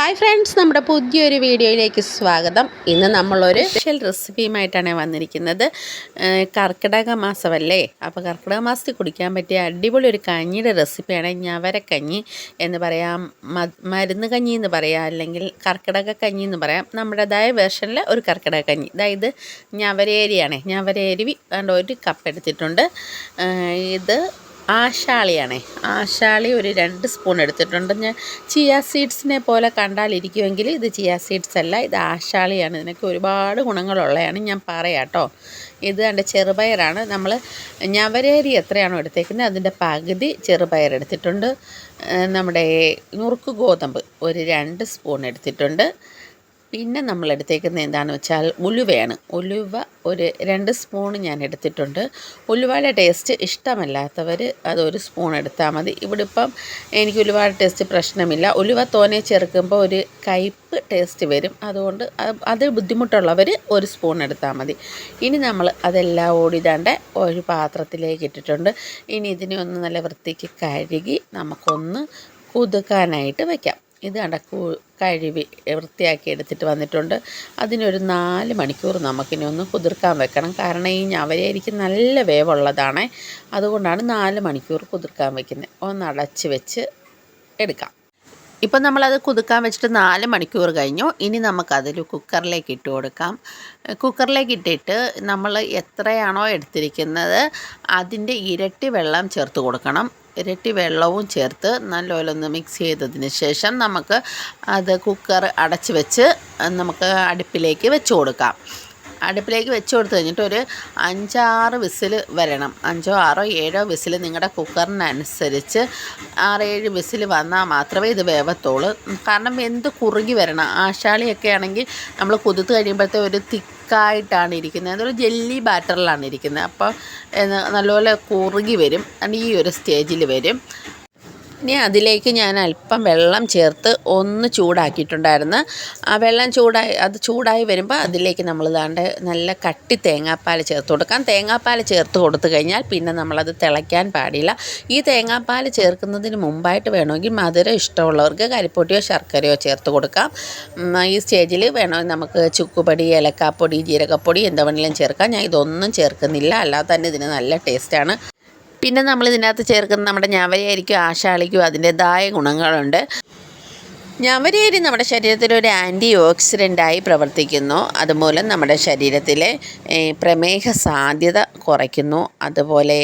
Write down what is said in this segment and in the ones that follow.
Hi friends നമ്മുടെ പുതിയൊരു വീഡിയോയിലേക്ക് സ്വാഗതം. ഇന്ന് നമ്മളൊരു സ്പെഷ്യൽ റെസിപ്പിയുമായിട്ടാണ് വന്നിരിക്കുന്നത്. കർക്കിടക മാസമല്ലേ? അപ്പോൾ കർക്കിടക മാസത്തിൽ കുടിക്കാൻ പറ്റിയ അടിപൊളി ഒരു കഞ്ഞിയുടെ റെസിപ്പിയാണ് ഞവരക്കഞ്ഞി എന്ന് പറയാം മരുന്ന് കഞ്ഞി എന്ന് പറയാം അല്ലെങ്കിൽ കർക്കിടക കഞ്ഞി എന്ന് പറയാം. നമ്മുടേതായ വേർഷനിലെ ഒരു കർക്കിടക കഞ്ഞി. അതായത് ഞവരേരിയാണ്. ഞവരേരി കണ്ടോ ഒരു കപ്പ് എടുത്തിട്ടുണ്ട്. ഇത് ആശാളിയാണേ. ആശാളി ഒരു രണ്ട് സ്പൂൺ എടുത്തിട്ടുണ്ട്. ഞാൻ ചിയ സീഡ്സിനെ പോലെ കണ്ടാലിരിക്കുമെങ്കിൽ ഇത് ചിയ സീഡ്സ് അല്ല ഇത് ആശാളിയാണ്. ഇതിനൊക്കെ ഒരുപാട് ഗുണങ്ങളുള്ളതാണ് ഞാൻ പറയാം കേട്ടോ ഇത് എന്റെ ചെറുപയറാണ്. നമ്മൾ ഞവരേരി എത്രയാണോ എടുത്തേക്കുന്നത് അതിന്റെ പകുതി ചെറുപയർ എടുത്തിട്ടുണ്ട്. നമ്മുടെ നുറുക്ക് ഗോതമ്പ് ഒരു രണ്ട് സ്പൂൺ എടുത്തിട്ടുണ്ട്. പിന്നെ നമ്മൾ എടുത്തേക്കുന്നത് എന്താണെന്ന് വെച്ചാൽ ഉലുവയാണ്. ഉലുവ ഒരു രണ്ട് സ്പൂൺ ഞാൻ എടുത്തിട്ടുണ്ട്. ഉലുവയുടെ ടേസ്റ്റ് ഇഷ്ടമല്ലാത്തവർ അതൊരു സ്പൂൺ എടുത്താൽ മതി. ഇവിടെ ഇപ്പം എനിക്ക് ഉലുവയുടെ ടേസ്റ്റ് പ്രശ്നമില്ല. ഉലുവ തോനെ ചേർക്കുമ്പോൾ ഒരു കയ്പ്പ് ടേസ്റ്റ് വരും. അതുകൊണ്ട് അത് ബുദ്ധിമുട്ടുള്ളവർ ഒരു സ്പൂൺ എടുത്താൽ മതി. ഇനി നമ്മൾ അതെല്ലാം ഓടിതാണ്ട് ഒരു പാത്രത്തിലേക്ക് ഇട്ടിട്ടുണ്ട്. ഇനി ഇതിനെ ഒന്ന് നല്ല വൃത്തിക്ക് കഴുകി നമുക്കൊന്ന് കുതുക്കാനായിട്ട് വയ്ക്കാം ഇത് അടക്കു കഴുകി വൃത്തിയാക്കി എടുത്തിട്ട് വന്നിട്ടുണ്ട്. അതിനൊരു നാല് മണിക്കൂർ നമുക്കിനി ഒന്ന് കുതിർക്കാൻ വെക്കണം. കാരണം ഈ ഞവരേരിക്ക് നല്ല വേവുള്ളതാണ്. അതുകൊണ്ടാണ് നാല് മണിക്കൂർ കുതിർക്കാൻ വെക്കുന്നത്. ഒന്ന് അടച്ച് വെച്ച് എടുക്കാം. ഇപ്പം നമ്മളത് കുതുക്കാൻ വെച്ചിട്ട് നാല് മണിക്കൂർ കഴിഞ്ഞു. ഇനി നമുക്കതിൽ കുക്കറിലേക്ക് ഇട്ട് കൊടുക്കാം. കുക്കറിലേക്ക് ഇട്ടിട്ട് നമ്മൾ എത്രയാണോ എടുത്തിരിക്കുന്നത് അതിന്റെ ഇരട്ടി വെള്ളം ചേർത്ത് കൊടുക്കണം. ഇരട്ടി വെള്ളവും ചേർത്ത് നല്ലപോലൊന്ന് മിക്സ് ചെയ്തതിന് ശേഷം നമുക്ക് അത് കുക്കർ അടച്ച് വെച്ച് നമുക്ക് അടുപ്പിലേക്ക് വെച്ച് കൊടുക്കാം. അടുപ്പിലേക്ക് വെച്ച് കൊടുത്തു കഴിഞ്ഞിട്ട് ഒരു അഞ്ചാറ് വിസിൽ വരണം. അഞ്ചോ ആറോ ഏഴോ വിസിൽ നിങ്ങളുടെ കുക്കറിനനുസരിച്ച് ആറേഴ് വിസിൽ വന്നാൽ മാത്രമേ ഇത് വേവത്തുള്ളൂ. കാരണം എന്ത് കുറുകി വരണം? ആശാളിയൊക്കെ ആണെങ്കിൽ നമ്മൾ കുതിർത്ത് കഴിയുമ്പോഴത്തെ ഒരു തിക്കായിട്ടാണ് ഇരിക്കുന്നത്. അതൊരു ജെല്ലി ബാറ്ററിലാണ് ഇരിക്കുന്നത്. അപ്പോൾ നല്ലപോലെ കുറുകി വരും. ഈ ഒരു സ്റ്റേജിൽ വരും. ഇനി അതിലേക്ക് ഞാൻ അല്പം വെള്ളം ചേർത്ത് ഒന്ന് ചൂടാക്കിയിട്ടുണ്ടായിരുന്നു. ആ വെള്ളം ചൂടായി അത് ചൂടായി വരുമ്പോൾ അതിലേക്ക് നമ്മൾ ദാണ്ട് നല്ല കട്ടി തേങ്ങാപ്പാൽ ചേർത്ത് കൊടുക്കാം. തേങ്ങാപ്പാൽ ചേർത്ത് കൊടുത്തു കഴിഞ്ഞാൽ പിന്നെ നമ്മളത് തിളയ്ക്കാൻ പാടില്ല. ഈ തേങ്ങാപ്പാൽ ചേർക്കുന്നതിന് മുമ്പായിട്ട് വേണമെങ്കിൽ മധുരം ഇഷ്ടമുള്ളവർക്ക് കരിപ്പൊട്ടിയോ ശർക്കരയോ ചേർത്ത് കൊടുക്കാം. ഈ സ്റ്റേജിൽ വേണമെങ്കിൽ നമുക്ക് ചുക്കുപൊടി ഏലക്കാപ്പൊടി ജീരകപ്പൊടി എന്ത് വേണമെങ്കിലും ചേർക്കാം. ഞാൻ ഇതൊന്നും ചേർക്കുന്നില്ല. അല്ലാതെ തന്നെ ഇതിന് നല്ല ടേസ്റ്റാണ്. പിന്നെ നമ്മൾ ഇതിനകത്ത് ചേർക്കുന്ന നമ്മുടെ ഞവരയായിരിക്കും ആശാളിക്കും അതിന്റെതായ ഗുണങ്ങളുണ്ട്. ഞവരയരി നമ്മുടെ ശരീരത്തിൽ ഒരു ആന്റി ഓക്സിഡന്റായി പ്രവർത്തിക്കുന്നു. അതുമൂലം നമ്മുടെ ശരീരത്തിലെ പ്രമേഹ സാധ്യത കുറയ്ക്കുന്നു. അതുപോലെ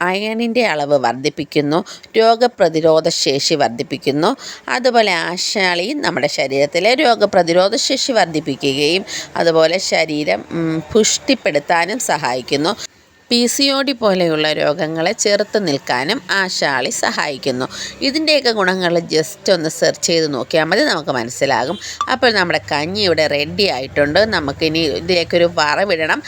അയണിന്റെ അളവ് വർദ്ധിപ്പിക്കുന്നു. രോഗപ്രതിരോധ ശേഷി വർദ്ധിപ്പിക്കുന്നു. അതുപോലെ ആശാളി നമ്മുടെ ശരീരത്തിലെ രോഗപ്രതിരോധ ശേഷി വർദ്ധിപ്പിക്കുകയും അതുപോലെ ശരീരം പുഷ്ടിപ്പെടുത്താനും സഹായിക്കുന്നു. പി സി ഒ ഡി പോലെയുള്ള രോഗങ്ങളെ ചെറുത്ത് നിൽക്കാനും ആശാളി സഹായിക്കുന്നു. ഇതിന്റെയൊക്കെ ഗുണങ്ങൾ ജസ്റ്റ് ഒന്ന് സെർച്ച് ചെയ്ത് നോക്കിയാൽ മതി നമുക്ക് മനസ്സിലാകും. അപ്പോൾ നമ്മുടെ കഞ്ഞി ഇവിടെ റെഡി ആയിട്ടുണ്ട്. നമുക്കിനി ഇതിലേക്കൊരു വറവിടണം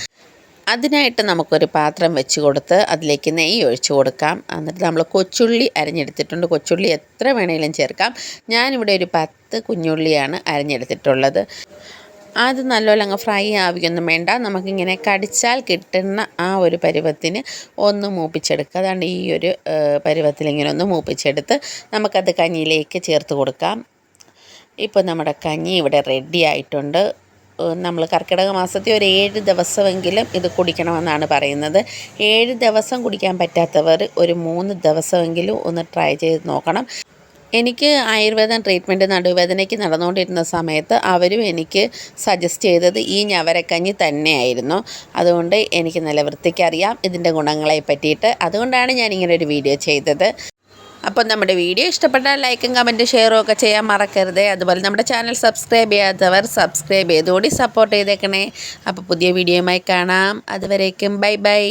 അതിനായിട്ട് നമുക്കൊരു പാത്രം വെച്ച് കൊടുത്ത് അതിലേക്ക് നെയ്യ് ഒഴിച്ചു കൊടുക്കാം. എന്നിട്ട് നമ്മൾ കൊച്ചുള്ളി അരിഞ്ഞെടുത്തിട്ടുണ്ട്. കൊച്ചുള്ളി എത്ര വേണേലും ചേർക്കാം. ഞാനിവിടെ ഒരു പത്ത് കുഞ്ഞുള്ളിയാണ് അരിഞ്ഞെടുത്തിട്ടുള്ളത്. അത് നല്ലപോലെ അങ്ങ് ഫ്രൈ ആവുകയൊന്നും വേണ്ട. നമുക്കിങ്ങനെ കടിച്ചാൽ കിട്ടുന്ന ആ ഒരു പരുവത്തിന് ഒന്ന് മൂപ്പിച്ചെടുക്കുക. അതാണ് ഈ ഒരു പരുവത്തിൽ ഇങ്ങനെ ഒന്ന് മൂപ്പിച്ചെടുത്ത് നമുക്കത് കഞ്ഞിയിലേക്ക് ചേർത്ത് കൊടുക്കാം. ഇപ്പോൾ നമ്മുടെ കഞ്ഞി ഇവിടെ റെഡി ആയിട്ടുണ്ട്. നമ്മൾ കർക്കിടക മാസത്തിൽ ഒരു ഏഴ് ദിവസമെങ്കിലും ഇത് കുടിക്കണമെന്നാണ് പറയുന്നത്. ഏഴ് ദിവസം കുടിക്കാൻ പറ്റാത്തവർ ഒരു മൂന്ന് ദിവസമെങ്കിലും ഒന്ന് ട്രൈ ചെയ്ത് നോക്കണം. എനിക്ക് ആയുർവേദം ട്രീറ്റ്മെന്റ് നടുവേദനയ്ക്ക് നടന്നുകൊണ്ടിരുന്ന സമയത്ത് അവരും എനിക്ക് സജസ്റ്റ് ചെയ്തത് ഈ ഞവരക്കഞ്ഞി തന്നെയായിരുന്നു. അതുകൊണ്ട് എനിക്ക് നല്ല വൃത്തിക്കറിയാം ഇതിന്റെ ഗുണങ്ങളെ പറ്റിയിട്ട്. അതുകൊണ്ടാണ് ഞാൻ ഇങ്ങനെ ഒരു വീഡിയോ ചെയ്തത്. അപ്പം നമ്മുടെ വീഡിയോ ഇഷ്ടപ്പെട്ടാൽ ലൈക്കും കമന്റും ഷെയറും ഒക്കെ ചെയ്യാൻ മറക്കരുത്. അതുപോലെ നമ്മുടെ ചാനൽ സബ്സ്ക്രൈബ് ചെയ്യാത്തവർ സബ്സ്ക്രൈബ് ചെയ്തുകൂടി സപ്പോർട്ട് ചെയ്തേക്കണേ. അപ്പോൾ പുതിയ വീഡിയോയുമായി കാണാം. അതുവരേക്കും ബൈ ബൈ.